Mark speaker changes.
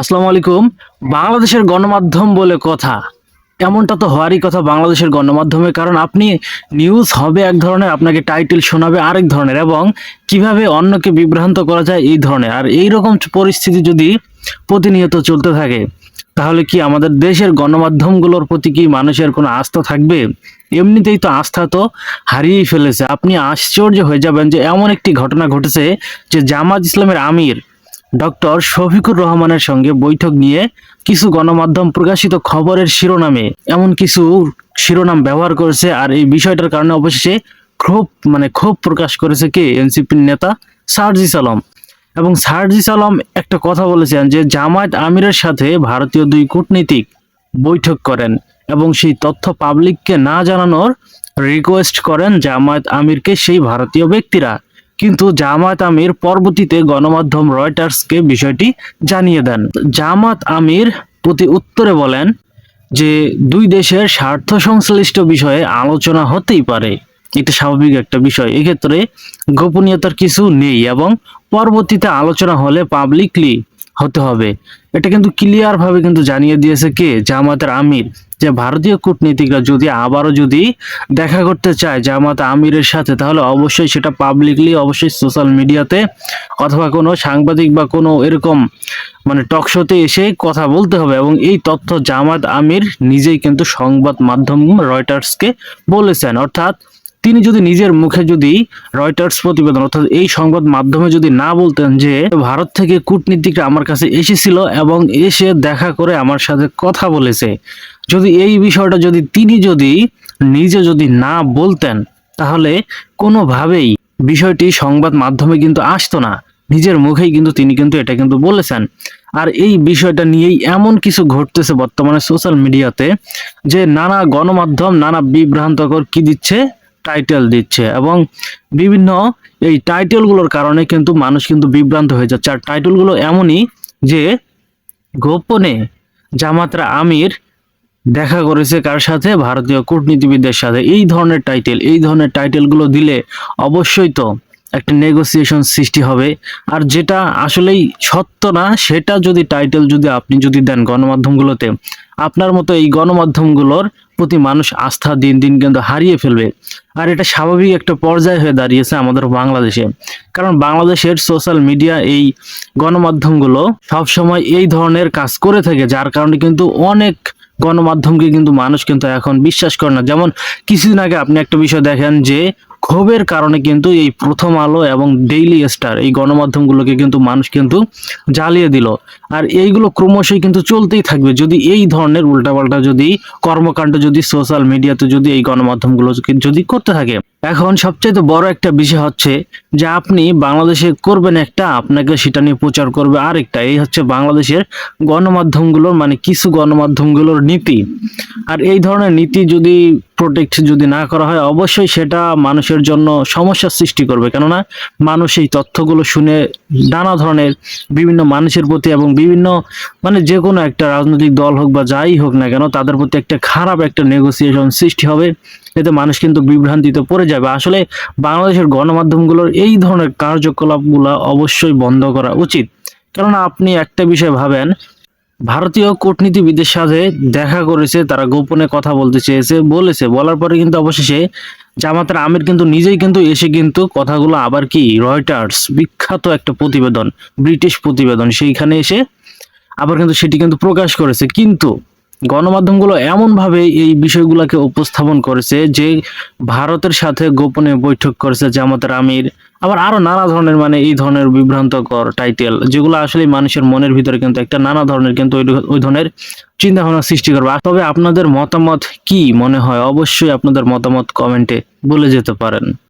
Speaker 1: আসসালামু আলাইকুম। বাংলাদেশের গণমাধ্যম বলে কথা, এমনটা তো হওয়ারই কথা বাংলাদেশের গণমাধ্যমে কারণ আপনি নিউজ হবে এক ধরনের, আপনাকে টাইটেল শোনাবে আরেক ধরনের, এবং কীভাবে অন্যকে বিভ্রান্ত করা যায় এই ধরনের। আর এই রকম পরিস্থিতি যদি প্রতিনিয়ত চলতে থাকে, তাহলে কি আমাদের দেশের গণমাধ্যমগুলোর প্রতি কি মানুষের কোনো আস্থা থাকবে? এমনিতেই তো আস্থা তো হারিয়েই ফেলেছে। আপনি আশ্চর্য হয়ে যাবেন যে এমন একটি ঘটনা ঘটেছে যে জামাত ইসলামের আমির ডক্টর শফিকুর রহমানের সঙ্গে বৈঠক নিয়ে কিছু গণমাধ্যম প্রকাশিত খবরের শিরোনামে এমন কিছু শিরোনাম ব্যবহার করেছে আর এই বিষয়টার কারণে অবশেষে ক্ষোভ মানে ক্ষোভ প্রকাশ করেছে কে? এনসিপির নেতা সার্জিস আলম। এবং সার্জিস আলম একটা কথা বলেছেন যে জামায়াত আমিরের সাথে ভারতীয় দুই কূটনীতিক বৈঠক করেন এবং সেই তথ্য পাবলিককে না জানানোর রিকোয়েস্ট করেন জামায়াত আমিরকে সেই ভারতীয় ব্যক্তিরা। কিন্তু জামায়াত আমির পরবর্তীতে গণমাধ্যম রয়টার্সকে বিষয়টি জানিয়ে দেন। জামাত আমির প্রতি উত্তরে বলেন যে, দুই দেশের স্বার্থ সংশ্লিষ্ট বিষয়ে আলোচনা হতেই পারে। এটা স্বাভাবিক একটা বিষয়। এক্ষেত্রে গোপনীয়তার কিছু নেই এবং পরবর্তীতে আলোচনা হলে পাবলিকলি হতে হবে। এটা কিন্তু ক্লিয়ার ভাবে কিন্তু জানিয়ে দিয়েছে কে? জামাতের আমির। যে ভারতীয় কূটনীতিকরা যদি আবারও যদি দেখা করতে চায় জামাত আমিরের সাথে, তাহলে অবশ্যই সেটা পাবলিকলি অবশ্যই সোশ্যাল মিডিয়াতে অথবা কোনো সাংবাদিক বা কোনো এরকম মানে টকশোতে এসে কথা বলতে হবে এবং এই তথ্য জামাত আমির নিজেই কিন্তু সংবাদ মাধ্যম রয়টার্সকে বলেছেন। অর্থাৎ তিনি যদি নিজের মুখে যদি রয়টার্স প্রতিবেদন, অর্থাৎ এই সংবাদ মাধ্যমে যদি না বলতেন যে ভারত থেকে কূটনীতিকরা আমার কাছে এসেছিল এবং এসে দেখা করে আমার সাথে কথা বলেছে, যদি এই বিষয়টা যদি তিনি যদি নিজে যদি না বলতেন, তাহলে কোনোভাবেই বিষয়টি সংবাদ মাধ্যমে কিন্তু আসতো না। নিজের মুখেই কিন্তু তিনি কিন্তু এটা কিন্তু বলেছেন। আর এই বিষয়টা নিয়েই এমন কিছু ঘটতেছে বর্তমানে সোশ্যাল মিডিয়াতে যে নানা গণমাধ্যম, নানা বিভ্রান্তকর কি দিচ্ছে? টাইটেল দিচ্ছে এবং বিভিন্ন এই টাইটেলগুলোর কারণে কিন্তু মানুষ কিন্তু বিভ্রান্ত হয়ে যাচ্ছে। আর টাইটেলগুলো এমনই যে গোপনে জামাতরা আমির দেখা করেছে কার সাথে? ভারতীয় কূটনীতিবিদদের সাথে। এই ধরনের টাইটেল এই ধরনের টাইটেলগুলো দিলে অবশ্যই তো একটা নেগোসিয়েশন সৃষ্টি হবে। আর যেটা আসলেই সত্য না, সেটা যদি টাইটেল যদি আপনি যদি দেন গণমাধ্যমগুলোতে, আপনার মতো এই গণমাধ্যমগুলোর প্রতি মানুষ আস্থা দিন দিন কিন্তু হারিয়ে ফেলবে। আর এটা স্বাভাবিক একটা পর্যায় হয়ে দাঁড়িয়েছে আমাদের বাংলাদেশে। কারণ বাংলাদেশের সোশ্যাল মিডিয়া এই গণমাধ্যমগুলো সবসময় এই ধরনের কাজ করে থাকে, যার কারণে কিন্তু অনেক গণমাধ্যমকে কিন্তু মানুষ কিন্তু এখন বিশ্বাস করে না। যেমন কিছুদিন আগে আপনি একটা বিষয় দেখেন যে ক্ষোভের কারণে কিন্তু এই প্রথম আলো এবং ডেইলি স্টার এই গণমাধ্যমগুলোকে কিন্তু মানুষ কিন্তু জ্বালিয়ে দিল। আর এইগুলো ক্রমশই কিন্তু চলতেই থাকবে। যদি এই ধরনের উল্টাপাল্টা যদি কর্মকাণ্ড, যদি সোশ্যাল মিডিয়াতে যদি এই গণমাধ্যমগুলো যদি করতে থাকে এখন সবচেয়ে বড় একটা বিষয় হচ্ছে যে আপনি বাংলাদেশে করবেন একটা, আপনাকে সেটা নিয়ে প্রচার করবে আরেকটা। এই হচ্ছে বাংলাদেশের গণমাধ্যমগুলোর মানে কিছু গণমাধ্যমগুলোর নীতি। আর এই ধরনের নীতি যদি প্রোটেক্ট যদি না করা হয়, অবশ্যই সেটা মানুষের জন্য সমস্যার সৃষ্টি করবে। কেননা মানুষ এই তথ্যগুলো শুনে নানা ধরনের বিভিন্ন মানুষের প্রতি এবং বিভিন্ন মানে যে কোনো একটা রাজনৈতিক দল হোক বা যাই হোক না কেন, তাদের প্রতি একটা খারাপ একটা নেগোসিয়েশন সৃষ্টি হবে। এতে মানুষ কিন্তু বিভ্রান্তিতে পড়ে যাবে। আসলে বাংলাদেশের গণমাধ্যমগুলোর এই ধরনের কার্যকলাপগুলো অবশ্যই বন্ধ করা উচিত। কেননা আপনি একটা বিষয় ভাবেন, ভারতীয় কূটনীতিবিদের সাথে দেখা করেছে, তারা গোপনে কথা বলতে চেয়েছে, বলেছে। বলার পরে কিন্তু অবশেষে জামাতের আমির কিন্তু নিজেই কিন্তু এসে কিন্তু কথাগুলো আবার কি, রয়টার্স, বিখ্যাত একটা প্রতিবেদন, ব্রিটিশ প্রতিবেদন, সেইখানে এসে আবার কিন্তু সেটি কিন্তু প্রকাশ করেছে। কিন্তু গণমাধ্যমগুলো এমনভাবে এই বিষয়গুলোকে উপস্থাপন করেছে যে ভারতের সাথে গোপনে বৈঠক করেছে জামাতের আমির, আবার আরও নানা ধরনের মানে এই ধরনের বিভ্রান্তকর টাইটেল যেগুলো আসলে মানুষের মনের ভিতরে কিন্তু একটা নানা ধরনের কিন্তু ওই- ধরনের চিন্তা ভাবনা সৃষ্টি করবে। তবে আপনাদের মতামত কি মনে হয়? অবশ্যই আপনাদের মতামত কমেন্টে বলে যেতে পারেন।